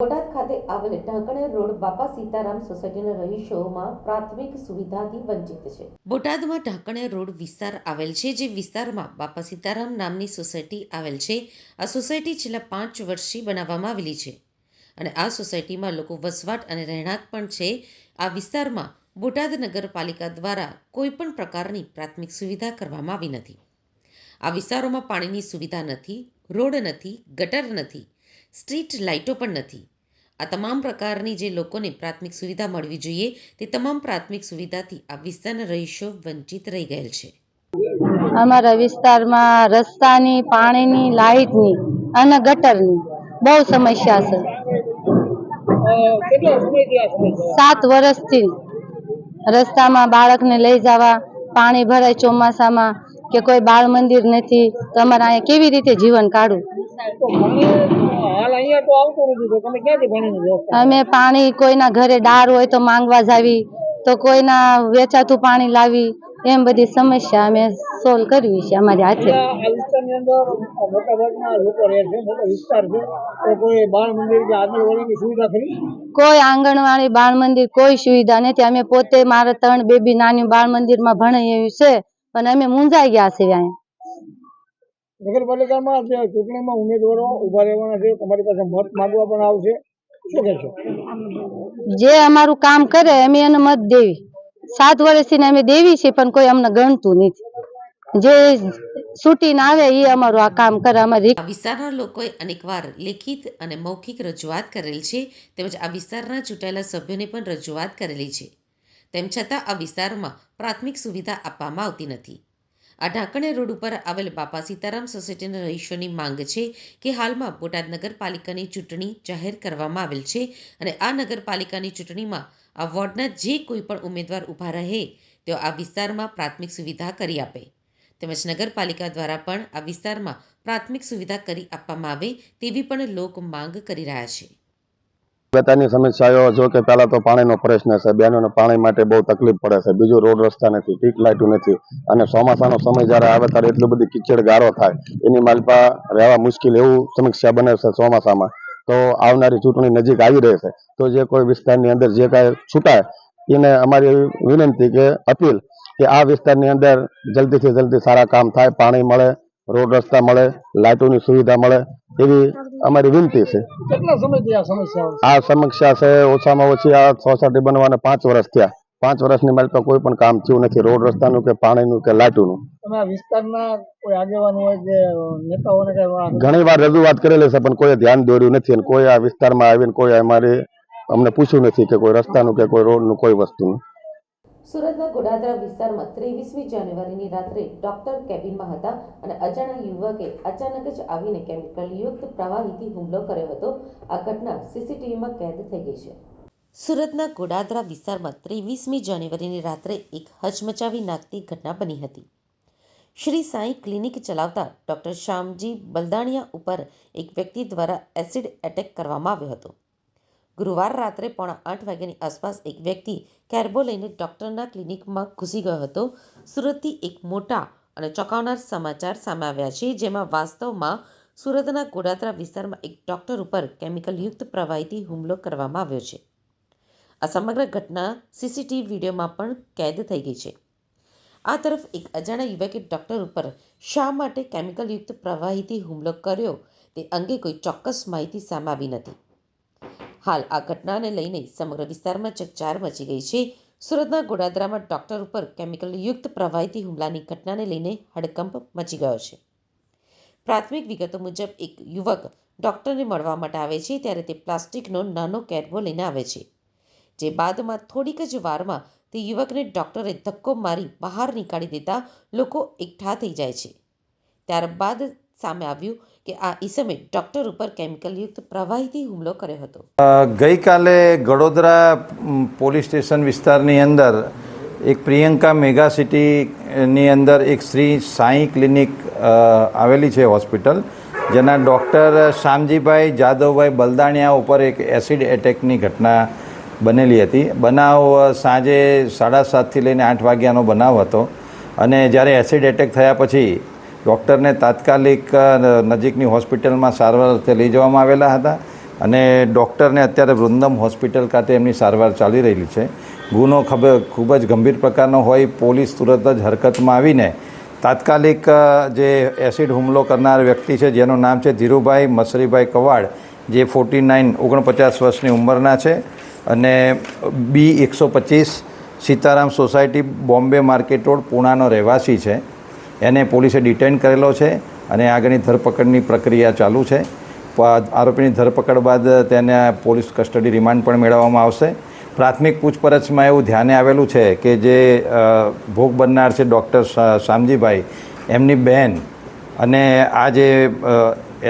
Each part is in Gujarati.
બોટાદ ખાતે આવેલ ઢાંકણેર રોડ બાપા સીતારામ સોસાયટીના રહીશોમાં પ્રાથમિક સુવિધાથી વંચિત છે. બોટાદમાં ઢાંકણેર રોડ વિસ્તાર આવેલ છે, જે વિસ્તારમાં બાપા સીતારામ નામની સોસાયટી આવેલ છે. આ સોસાયટી છેલ્લા પાંચ વર્ષથી બનાવવામાં આવેલી છે અને આ સોસાયટીમાં લોકો વસવાટ અને રહેણાંક પણ છે. આ વિસ્તારમાં બોટાદ નગરપાલિકા દ્વારા કોઈપણ પ્રકારની પ્રાથમિક સુવિધા કરવામાં આવી નથી. આ વિસ્તારોમાં પાણીની સુવિધા નથી, રોડ નથી, ગટર નથી સ્ટ્રીટ લાઇટો પણ નથી. આ તમામ પ્રકારની જે લોકોને પ્રાથમિક સુવિધા મળવી જોઈએ, તે તમામ પ્રાથમિક સુવિધાથી આ વિસ્તારના રહીશો વંચિત રહી ગયેલ છે. અમારા વિસ્તારમાં રસ્તાની, પાણીની, લાઇટની અને ગટરની બહુ સમસ્યા છે. સાત વર્ષથી રસ્તામાં બાળકને લઈ જવા, પાણી ભરાય ચોમાસામાં કે કોઈ બાળ મંદિર નથી, તો અહીંયા કેવી રીતે જીવન કાઢવું? અમે પાણી કોઈના ઘરે ડાર હોય તો માંગવા જાવી, તો કોઈના વેચાતું પાણી લાવી, એમ બધી સમસ્યા અમે સોલ્વ કરવી છે અમારી હાથે. કોઈ આંગણવાડી બાળ મંદિર કોઈ સુવિધા નથી. અમે પોતે, મારા ત્રણ બેબી નાની બાળ મંદિરમાં ભણે એવી છે પણ અમે મૂંઝાઈ ગયા છે અહીંયા નગરપાલિકામાં જે ચૂંટણીમાં ઉમેદવારો ઊભા રહેવાના છે તમારી પાસે મત માંગવા પણ આવશે. શું કહેશો? જે અમારું કામ કરે અમે એને મત દેવી. સાત વર્ષથી અમે દેવી છે પણ કોઈ અમને ગણતું નથી. જે છૂટીને આવે એ અમારું આ કામ કરે અમારી આ વિસ્તારના લોકોએ અનેકવાર લેખિત અને મૌખિક રજૂઆત કરેલ છે તેમજ આ વિસ્તારના ચૂંટાયેલા સભ્યોને પણ રજૂઆત કરેલી છે. તેમ છતાં આ વિસ્તારમાં પ્રાથમિક સુવિધા આપવામાં આવતી નથી. આ ઢાંકણે રોડ ઉપર આવેલ બાપા સીતારામ સોસાયટીના રહીશોની માંગ છે કે હાલમાં બોટાદ નગરપાલિકાની ચૂંટણી જાહેર કરવામાં આવેલ છે અને આ નગરપાલિકાની ચૂંટણીમાં આ વોર્ડના જે કોઈ પણ ઉમેદવાર ઊભા રહે, તેઓ આ વિસ્તારમાં પ્રાથમિક સુવિધા કરી આપે. તેમજ નગરપાલિકા દ્વારા પણ આ વિસ્તારમાં પ્રાથમિક સુવિધા કરી આપવામાં આવે તેવી પણ લોક માંગ કરી રહ્યા છે. વેતાની સમસ્યાઓ જો કે પહેલાં તો પાણીનો પ્રશ્ન છે. બહેનોને પાણી માટે બહુ તકલીફ પડે છે. બીજું રોડ રસ્તા નથી સ્ટ્રીટ લાઇટો નથી. અને ચોમાસાનો સમય જ્યારે આવે ત્યારે એટલું બધી કિચડ ગારો થાય. એની માલપા રહેવા મુશ્કેલ એવું સમસ્યા બને છે ચોમાસામાં. તો આવનારી ચૂંટણી નજીક આવી રહી છે. તો જે કોઈ વિસ્તારની અંદર જે કાંઈ છૂટાય, એને અમારી વિનંતી કે, અપીલ કે આ વિસ્તારની અંદર જલ્દીથી જલ્દી સારા કામ થાય, પાણી મળે રોડ રસ્તા મળે લાઇટોની સુવિધા મળે એવી અમારી વિનંતી છે. આ સમસ્યા છે? ઓછામાં ઓછી આ સોસાયટી બનવાને પાંચ વર્ષ થયા. પાંચ વર્ષની મારી પર કોઈ પણ કામ થયું નથી રોડ રસ્તાનું કે પાણીનું કે લાઇટોનું. કોઈ કઈ ઘણી વાર રજૂઆત કરેલી છે પણ કોઈએ ધ્યાન દોર્યું નથી અને કોઈ આ વિસ્તારમાં આવીને કોઈ અમારી અમને પૂછ્યું નથી કે કોઈ રસ્તાનું કે કોઈ રોડનું કોઈ વસ્તુનું. સુરતના ગોડાદરા વિસ્તારમાં ત્રેવીસમી જાન્યુઆરીની રાત્રે ડોક્ટર કેબિનમાં હતા અને અજાણ્યા યુવકે અચાનક જ આવીને કેમિકલયુક્ત પ્રવાહીથી હુમલો કર્યો હતો. આ ઘટના સીસીટીવીમાં કેદ થઈ ગઈ છે. સુરતના ગોડાદરા વિસ્તારમાં ત્રેવીસમી જાન્યુઆરીની રાત્રે એક હચમચાવી નાખતી ઘટના બની હતી. શ્રી સાંઈ ક્લિનિક ચલાવતા ડોક્ટર શ્યામજી બલદાણિયા ઉપર એક વ્યક્તિ દ્વારા એસિડ એટેક કરવામાં આવ્યો હતો. ગુરુવાર રાત્રે પોણા આઠ વાગ્યાની આસપાસ એક વ્યક્તિ કેરબો લઈને ડૉક્ટરના ક્લિનિકમાં ઘૂસી ગયો હતો. સુરતથી એક મોટા અને ચોંકાવનાર સમાચાર સામે આવ્યા છે, જેમાં વાસ્તવમાં સુરતના ગોડાત્રા વિસ્તારમાં એક ડૉક્ટર ઉપર કેમિકલયુક્ત પ્રવાહીથી હુમલો કરવામાં આવ્યો છે. આ સમગ્ર ઘટના સીસીટીવી વિડીયોમાં પણ કેદ થઈ ગઈ છે. આ તરફ એક અજાણ્યા યુવકે ડૉક્ટર ઉપર શા માટે કેમિકલયુક્ત પ્રવાહીથી હુમલો કર્યો તે અંગે કોઈ ચોક્કસ માહિતી સામે આવી નથી. હાલ આ ઘટનાને લઈને સમગ્ર વિસ્તારમાં ચકચાર મચી ગઈ છે. સુરતના ગોડાદરામાં ડોક્ટર ઉપર કેમિકલયુક્ત પ્રવાહીથી હુમલાની ઘટનાને લઈને હડકંપ મચી ગયો છે. પ્રાથમિક વિગતો મુજબ, એક યુવક ડોક્ટરને મળવા માટે આવે છે ત્યારે તે પ્લાસ્ટિકનો નાનો કેરબો લઈને આવે છે. જે બાદમાં થોડીક જ વારમાં તે યુવકને ડોક્ટરે ધક્કો મારી બહાર નીકાળી દેતા લોકો એકઠા થઈ જાય છે. ત્યારબાદ સામે આવ્યું કે આ ઈસમે ડોક્ટર ઉપર કેમિકલયુક્ત પ્રવાહીથી હુમલો કર્યો હતો. ગઈકાલે ગડોદરા પોલીસ સ્ટેશન વિસ્તારની અંદર એક પ્રિયંકા મેગા સિટીની અંદર એક શ્રી સાંઈ ક્લિનિક આવેલી છે હોસ્પિટલ, જેના ડૉક્ટર શામજીભાઈ જાદવભાઈ બલદાણિયા ઉપર એક એસિડ એટેકની ઘટના બનેલી હતી. બનાવ સાંજે સાડા સાતથી લઈને આઠ વાગ્યાનો બનાવ હતો અને જ્યારે એસિડ એટેક થયા પછી ડૉક્ટરને તાત્કાલિક નજીકની હોસ્પિટલમાં સારવાર અર્થે લઈ જવામાં આવેલા હતા અને ડૉક્ટરને અત્યારે વૃંદમ હોસ્પિટલ ખાતે એમની સારવાર ચાલી રહેલી છે. ગુનો ખબર, ખૂબ જ ગંભીર પ્રકારનો હોય, પોલીસ તુરંત જ હરકતમાં આવીને તાત્કાલિક જે એસિડ હુમલો કરનાર વ્યક્તિ છે, જેનું નામ છે ધીરુભાઈ મસરીભાઈ કવાડ, જે ફોર્ટી નાઇન, ઓગણપચાસ વર્ષની ઉંમરના છે અને બી એકસો પચીસ, Sitaram society, Bombay market road, પૂણાનો રહેવાસી છે. એને પોલીસે ડિટેન કરેલો છે અને આગળની ધરપકડની પ્રક્રિયા ચાલુ છે. આરોપીની ધરપકડ બાદ તેને પોલીસ કસ્ટડી રિમાન્ડ પણ મેળવવામાં આવશે. પ્રાથમિક પૂછપરછમાં એવું ધ્યાને આવેલું છે કે જે ભોગ બનનાર છે ડૉક્ટર શામજીભાઈ, એમની બહેન અને આ જે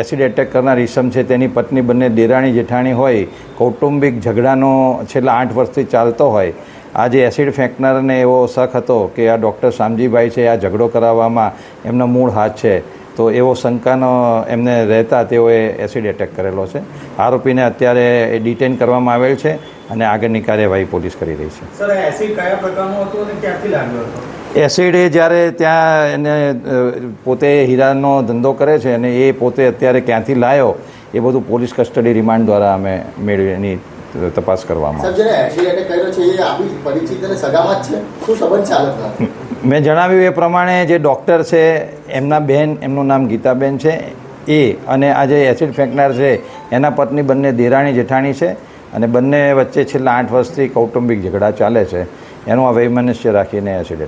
એસિડ એટેક કરનાર ઈસમ છે તેની પત્ની બંને દેરાણી જેઠાણી હોય, કૌટુંબિક ઝઘડાનો છેલ્લા આઠ વર્ષથી ચાલતો હોય. આ જે એસિડ ફેંકનારને એવો શક હતો કે આ ડૉક્ટર શામજીભાઈ છે આ ઝઘડો કરાવવામાં એમનો મૂળ હાથ છે તો એવો શંકાનો એમને રહેતા તેઓએ એસિડ એટેક કરેલો છે. આરોપીને અત્યારે ડિટેન કરવામાં આવેલ છે અને આગળની કાર્યવાહી પોલીસ કરી રહી છે. સર એસિડ કયા પ્રકારનું હતું અને ક્યાંથી લાગ્યો હતો? એસિડ એ જ્યારે ત્યાં એને પોતે હીરાનો ધંધો કરે છે અને એ પોતે અત્યારે ક્યાંથી લાયો એ બધું પોલીસ કસ્ટડી રિમાન્ડ દ્વારા અમે મેળવી એની તપાસ કરવામાં મેં જણાવ્યું એ પ્રમાણે જે ડૉક્ટર છે એમના બેન એમનું નામ ગીતાબેન છે એ અને આ જે એસિડ ફેંકનાર છે એના પત્ની બંને દેરાણી જેઠાણી છે અને બંને વચ્ચે છેલ્લા આઠ વર્ષથી કૌટુંબિક ઝઘડા ચાલે છે. એનું આ વૈમનસ્ય રાખીને એસિડ